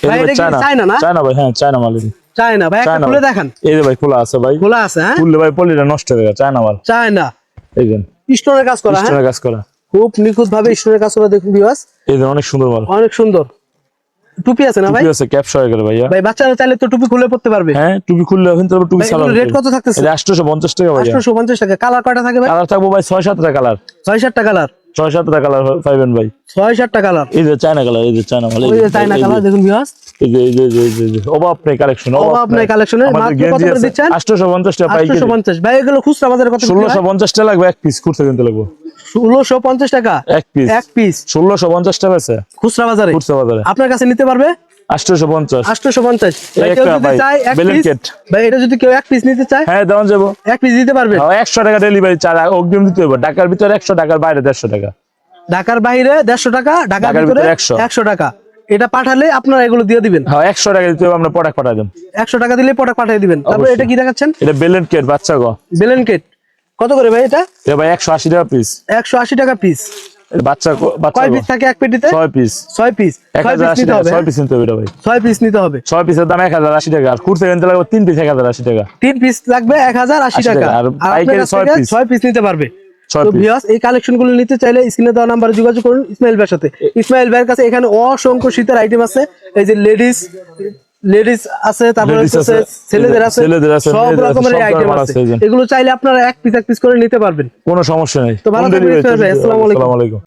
China? China না? China ভাই হ্যাঁ চায়না মাল চায়না ভাই একটা খুলে দেখান। এই যে ভাই খোলা আছে ভাই। খোলা আছে হ্যাঁ? খুললে ভাই পলিটা নষ্ট হয়ে গেছে চায়না মাল। চায়না। এই যে। স্টোনের কাজ করা হ্যাঁ? স্টোনের কাজ করা। খুব নিখুঁত ভাবে স্টোনের কাজ করা দেখুন এই অনেক সুন্দর মাল। অনেক সুন্দর। টুপি আছে না ভাই? টুপি আছে ক্যাপ সহায় করে ভাইয়া। ভাই বাচ্চারা চাইলে তো টুপি খুলে পড়তে পারবে। হ্যাঁ টুপি খুললে এখন তারপর টুপি সালাম রেট কত থাকতেছে? এটা আটশোশো পঞ্চাশ টাকা ভাইয়া। আটশোশো পঞ্চাশ টাকা। কালার কয়টা থাকে ভাই? কালার থাকব ভাই ছয় সাতটা কালার। ছয় সাতটা কালার। ছয় সাতটা কালার পাইবেন ভাই। ছয় সাতটা কালার এই যে চায়না কালার এই যে চায়না মাল এই যে চায়না কালার দেখুন ভিউয়ার্স এই যে এই যে এই যে- এই যে- এই যে অভাব নেই কালেকশন অভাব নেই collection মাত্র কত করে দিচ্ছেন? আটশোশো পঞ্চাশ টাকা পাইকারি। আটশোশো পঞ্চাশ। ভাই এগুলো খুচরা বাজারে কত টাকা লাগবে এক পিস খুচরা কিনতে লাগবে। ষোলোশো পঞ্চাশ টাকা? এক পিস এক পিস ষোলোশো পঞ্চাশ টাকা আছে খুচরা বাজারে? খুচরা বাজারে। আপনার কাছে নিতে পারবে? পঞ্চাশ। পঞ্চাশ। যদি ভাই, এটা কেউ এক পিস নিতে চায় হ্যাঁ দেওয়া যাব। এক পিস দিতে পারবে? একশো টাকা ডেলিভারি চার অগ্রিম দিতে হবে ঢাকার ভিতরে একশো টাকার বাইরে দেড়শো টাকা। ঢাকার বাইরে দেড়শো টাকা ঢাকার ভিতরে 100 একশো। টাকা। এটা পাঠালে আপনারা এগুলো দিয়ে দিবেন। হ্যাঁ একশো টাকা দিতে হবে আমরা প্রোডাক্ট পাঠাই একশো টাকা দিলে প্রোডাক্ট পাঠিয়ে দিবেন। তারপরে এটা কি দেখাচ্ছেন? এটা বেলেন কেট বাচ্চা গো। বেলেন কেট কত করে ভাই এটা? এটা ভাই একশো আশি টাকা পিস একশো আশি টাকা পিস বাচ্চা কয় পিস থাকে এক পেটিতে? পিস পিস এক ছয় হাজার পিস আশি নিতে টাকা হবে ছয় পিস নিতে হবে ভাই। ছয় পিস নিতে হবে। পিসের দাম এক হাজার আশি টাকা আর কুর্তে কিনতে লাগবে পিস টাকা। পিস লাগবে এক হাজার আশি টাকা। টাকা, আর পাইকারি পিস নিতে পারবে। তো ভিউয়ার্স এই কালেকশনগুলো নিতে চাইলে স্ক্রিনে দেওয়া নাম্বারে যোগাযোগ করুন ইসমাইল ভাইয়ের সাথে। ইসমাইল ভাইয়ের কাছে এখানে অসংখ্য শীতের আইটেম আছে। এই যে লেডিস লেডিস আছে তারপরে ছেলেদের আছে ছেলেদের আছে, সব রকমের আইটেম আছে। এগুলো চাইলে আপনারা এক পিস এক পিস করে নিতে পারবেন। কোনো সমস্যা নেই। তো ভালো থাকবেন। আসসালামু আলাইকুম।